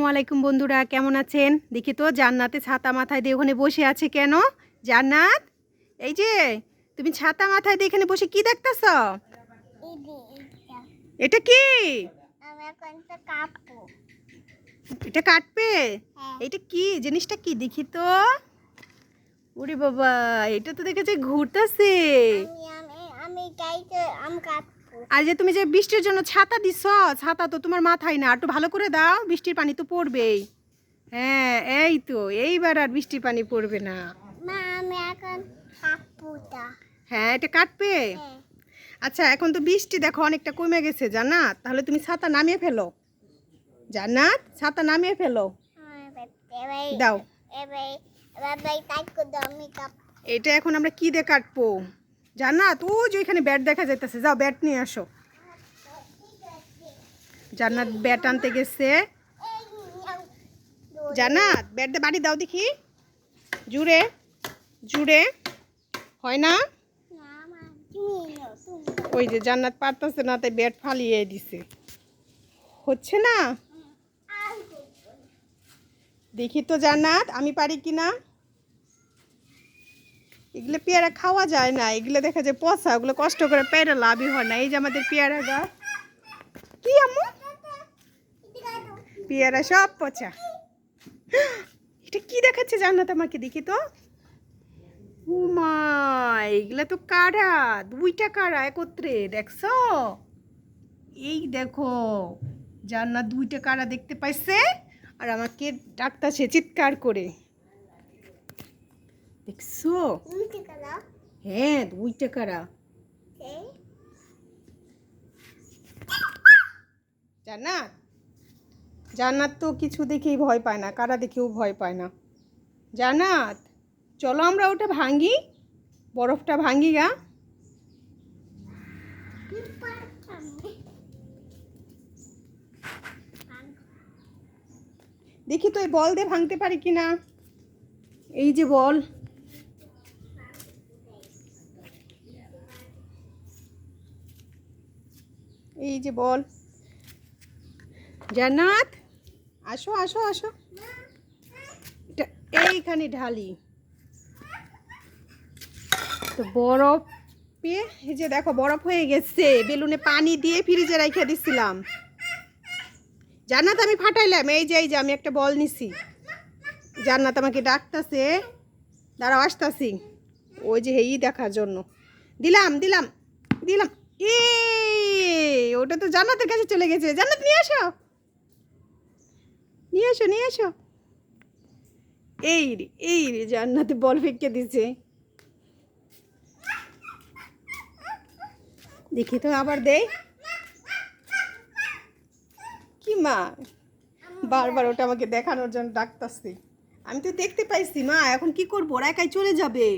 আসসালামু আলাইকুম বন্ধুরা কেমন আছেন? দেখি তো জান্নাতে ছাতা মাথায় দিয়ে ওখানে বসে আছে কেন? জান্নাত এই যে তুমি ছাতা মাথায় দিয়ে এখানে বসে কি দেখতেছ? এটা কি? এটা কাটবে? হ্যাঁ। এটা কি? জিনিসটা কি? দেখি তো। ওরে বাবা এটা তো দেখেছে ঘুরতেছে। আমি আমি আমি গাইতে আম কাপু আর যে তুমি যে বৃষ্টির জন্য ছাতা দিছ ছাতা তো তোমার মাথায় না একটু ভালো করে দাও বৃষ্টির পানি তো পড়বেই। হ্যাঁ এই তো এইবার আর বৃষ্টির পানি পড়বে না। হ্যাঁ এটা কাটবে? হ্যাঁ। আচ্ছা এখন তো বৃষ্টি দেখো অনেকটা কমে গেছে জান্নাত। তাহলে তুমি ছাতা নামিয়ে ফেলো। জান্নাত ছাতা নামিয়ে ফেলো। দাও। আমি কাপ এটা এখন আমরা কি দিয়ে কাটবো? জান্নাত ও যে ওইখানে ব্যাট দেখা যাইতেছে। যাও ব্যাট নিয়ে আসো। জান্নাত ব্যাট আনতে গেছে। জান্নাত ব্যাট বাড়ি দাও দেখি। জুড়ে জুড়ে। হয় না? ওই যে জান্নাত পারতেছে না, তাই ব্যাট ফালিয়ে দিছে। হচ্ছে না? দেখি তো জান্নাত, আমি পারি কি না এগুলো পেয়ারা খাওয়া যায় না, এগুলো দেখা যায় পচা, ওগুলো কষ্ট করে পেয়ারা লাভই হয় না। এই যে আমাদের পেয়ারা গাছ কি আম্মু? পেয়ারা সব পচা। এটা কি দেখাচ্ছে জান্নাত আমাকে দেখি তো? উমা এগুলা তো কারা দুইটা কারা একত্রে, দেখছ? এই দেখো, জান্নাত দুইটা কারা দেখতে পাইছে, আর আমাকে ডাকতাছে চিৎকার করে। দেখছ? হ্যাঁ দুইটা কারা এই জান্নাত? জান্নাত তো কিছু দেখেই ভয় পায় না কারা দেখেও ভয় পায় না। জান্নাত চলো আমরা ওটা ভাঙি বরফটা ভাঙি গা। দেখি তো এই বল দিয়ে ভাঙতে পারি কি না এই যে বল। এই যে বল। জান্নাত, আসো আসো আসো। এইখানে ঢালি। তো বরফ পেয়ে এই যে দেখো, বরফ হয়ে গেছে। বেলুনে পানি দিয়ে ফ্রিজে রেখে দিছিলাম। জান্নাত, আমি ফাটাইলাম। এই যে এই যে, আমি একটা বল নিছি। জান্নাত আমাকে ডাকতাছে। দাঁড়াও, আসতাছি। ওই যে, এই দেখার জন্য। দিলাম দিলাম দিলাম। এ ওটা তো জান্নাতের কাছে চলে গেছে। জান্নাত নিয়ে আসো। নিয়ে আসো নিয়ে আসো। এই রে এই রে, জান্নাতে বল ফেঁকে দিছে। দেখি তো আবার দেই। কি মা? বারবার ওটা আমাকে দেখানোর জন্য ডাকতাছি। আমি তো দেখতে পাইছি মা, এখন কি করব? ওরা একাই চলে যাবে।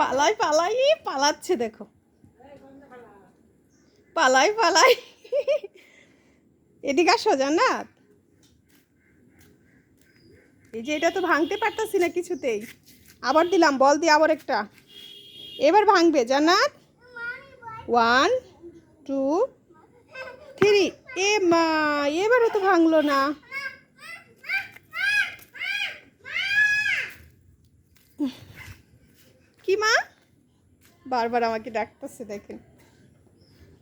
পালাই পালাই পালাচ্ছে, দেখো। পালাই পালাই। এদিকে আসো, জান্নাত। এই যে এটা তো ভাঙতে পারতাছি না কিছুতেই। আবার দিলাম, বল দিয়ে আবার একটা। এবার ভাঙবে, জান্নাত। ওয়ান টু থ্রি এ মা, এবারও তো ভাঙলো না কি মা বারবার আমাকে ডাকতেছে দেখেন।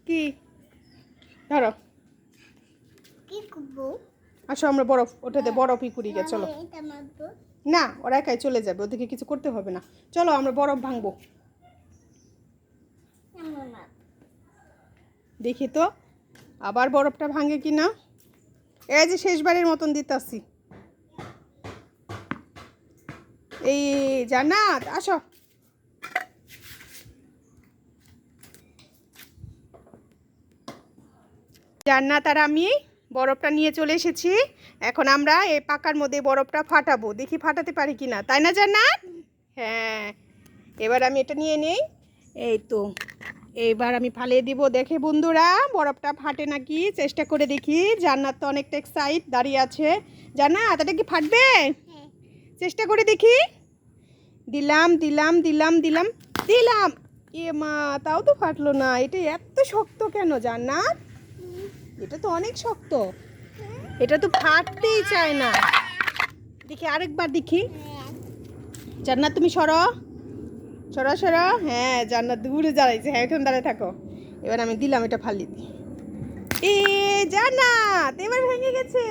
কি? ধরো। আসো আমরা বরফ ওটাতে বরফই করি গে চলো। না ওরা একাই চলে যাবে ওদেরকে কিছু করতে হবে না। চলো আমরা বরফ ভাঙবো। দেখি তো আবার বরফটা ভাঙে কি না এই যে শেষবারের মতন দিতাছি। এই জান্নাত আসো। জান্নাত আর আমি বরফটা নিয়ে চলে এসেছি। এখন আমরা এই পাকার মধ্যে বরফটা ফাটাবো। দেখি ফাটাতে পারি কি না তাই না, জান্নাত? হ্যাঁ। এবার আমি এটা নিয়ে নেই। এই তো। এবার আমি ফালিয়ে দিব। দেখে বন্ধুরা, বরফটা ফাটে নাকি? চেষ্টা করে দেখি। জান্নাত তো অনেকটা এক্সাইট দাঁড়িয়ে আছে। জান্নাত, এটা কি ফাটবে? চেষ্টা করে দেখি। দিলাম দিলাম দিলাম দিলাম দিলাম। এ মা, তাও তো ফাটলো না। এটা এত শক্ত কেন, জান্নাত? এটা তো অনেক শক্ত। এটা তো ফাটতেই চায় না। দেখি আরেকবার দেখি। জান্নাত, তুমি সরো। সরো সরো। হ্যাঁ জান্নাত দূরে দাঁড়াইছে। হ্যাঁ এখন দাঁড়ায় থাকো। এবার আমি দিলাম এটা ফালি দি। এ, জান্নাত, এবার ভেঙে গেছে।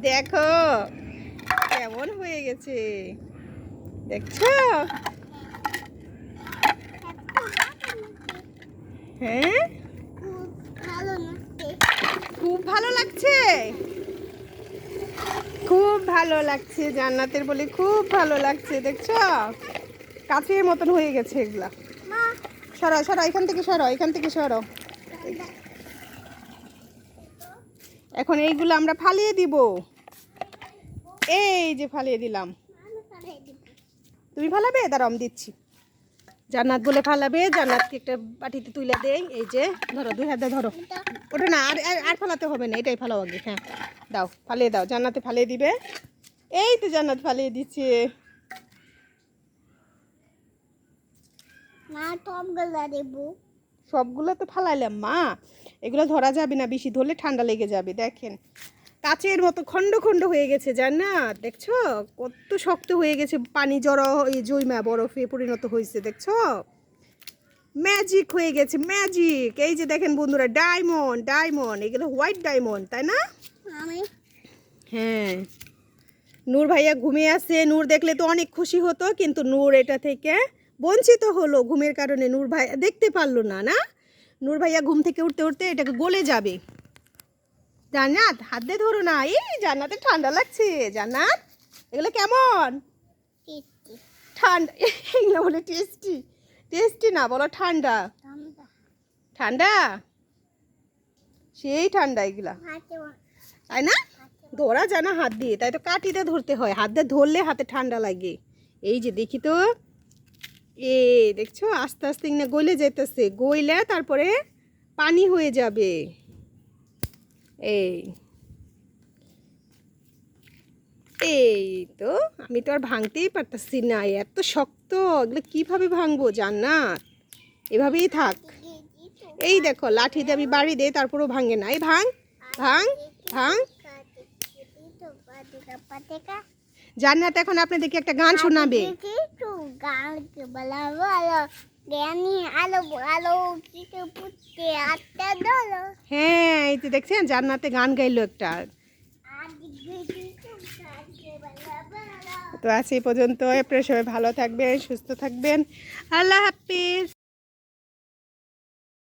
দেখো, কেমন হয়ে গেছে। দেখছ? হ্যাঁ? খুব ভালো লাগছে। খুব ভালো লাগছে, জান্নাতের বলে খুব ভালো লাগছে, দেখছ? কাছের মতন হয়ে গেছে এগুলা। সরো সরো, এখান থেকে সরো, এখান থেকে সরো। এখন এইগুলো আমরা ফালিয়ে দিব। এই যে ফালিয়ে দিলাম। তুমি ফালাবে? দাঁড়াও, আমি দিচ্ছি। জান্নাত বলে ফালাবে জান্নাতকে একটা বাটিতে তুলে দেই এই যে ধরো দুই হাতে ধরো। ওটা না আর আর- ফালাতে হবে না এটাই ফালাও আগে হ্যাঁ দাও ফালিয়ে দাও জান্নাতে ফালিয়ে দিবে। এই তো জান্নাত ফালিয়ে দিচ্ছে। সবগুলো তো ফালাইলাম মা। এগুলো ধরা যাবে না বেশি ধরলে ঠান্ডা লেগে যাবে দেখেন। কাচের মতো খণ্ড খণ্ড হয়ে গেছে জান্নাত দেখছ? কত শক্ত হয়ে গেছে পানি জড়ো এই জৈমা বরফে পরিণত হয়েছে দেখছ? ম্যাজিক হয়ে গেছে ম্যাজিক এই যে দেখেন বন্ধুরা ডায়মন্ড ডায়মন্ড এগুলো হোয়াইট ডায়মন্ড তাই না? হ্যাঁ। নূর ভাইয়া ঘুমিয়ে আছে নূর দেখলে তো অনেক খুশি হতো কিন্তু নূর এটা থেকে বঞ্চিত হলো ঘুমের কারণে নূর ভাইয়া দেখতে পারল না না? নূর ভাইয়া ঘুম থেকে উঠতে উঠতে এটাকে গলে যাবে। জান্নাত হাত দিয়ে ধরো না। এই জান্নাতে ঠান্ডা লাগছে। জান্নাত এগুলো কেমন? ঠান্ডা এগুলো বলে টেস্টি। টেস্টি না বলো ঠান্ডা। ঠান্ডা। সেই ঠান্ডা এগুলা। তাই না? ধরা যায় না হাত দিয়ে তাই তো কাটিতে ধরতে হয়। হাত দিয়ে ধরলে হাতে ঠান্ডা লাগে। এই যে দেখি তো। এ দেখছ? আস্তে আস্তে না গলে যেতেছে গইলে তারপরে পানি হয়ে যাবে। এই এই তো আমি তো আর ভাঙতেই পারতাছি না এত শক্ত এগুলো কীভাবে ভাঙবো জান্নাত এভাবেই থাক এই দেখো লাঠি দিয়ে আমি বাড়ি দেই তারপরেও ভাঙে না এই ভাঙ ভাঙ ভাঙ জান্নাত এখন আপনাদেরকে একটা গান শোনাবে জ্ঞানী আলো আলো কিছু পুষতে আটটা দলো হ্যাঁ এই যে দেখছেন? জান্নাতে গান গাইলো একটা। তো আজ এই পর্যন্ত আপনারা সবাই ভালো থাকবেন, সুস্থ থাকবেন। আল্লাহ হাফিজ।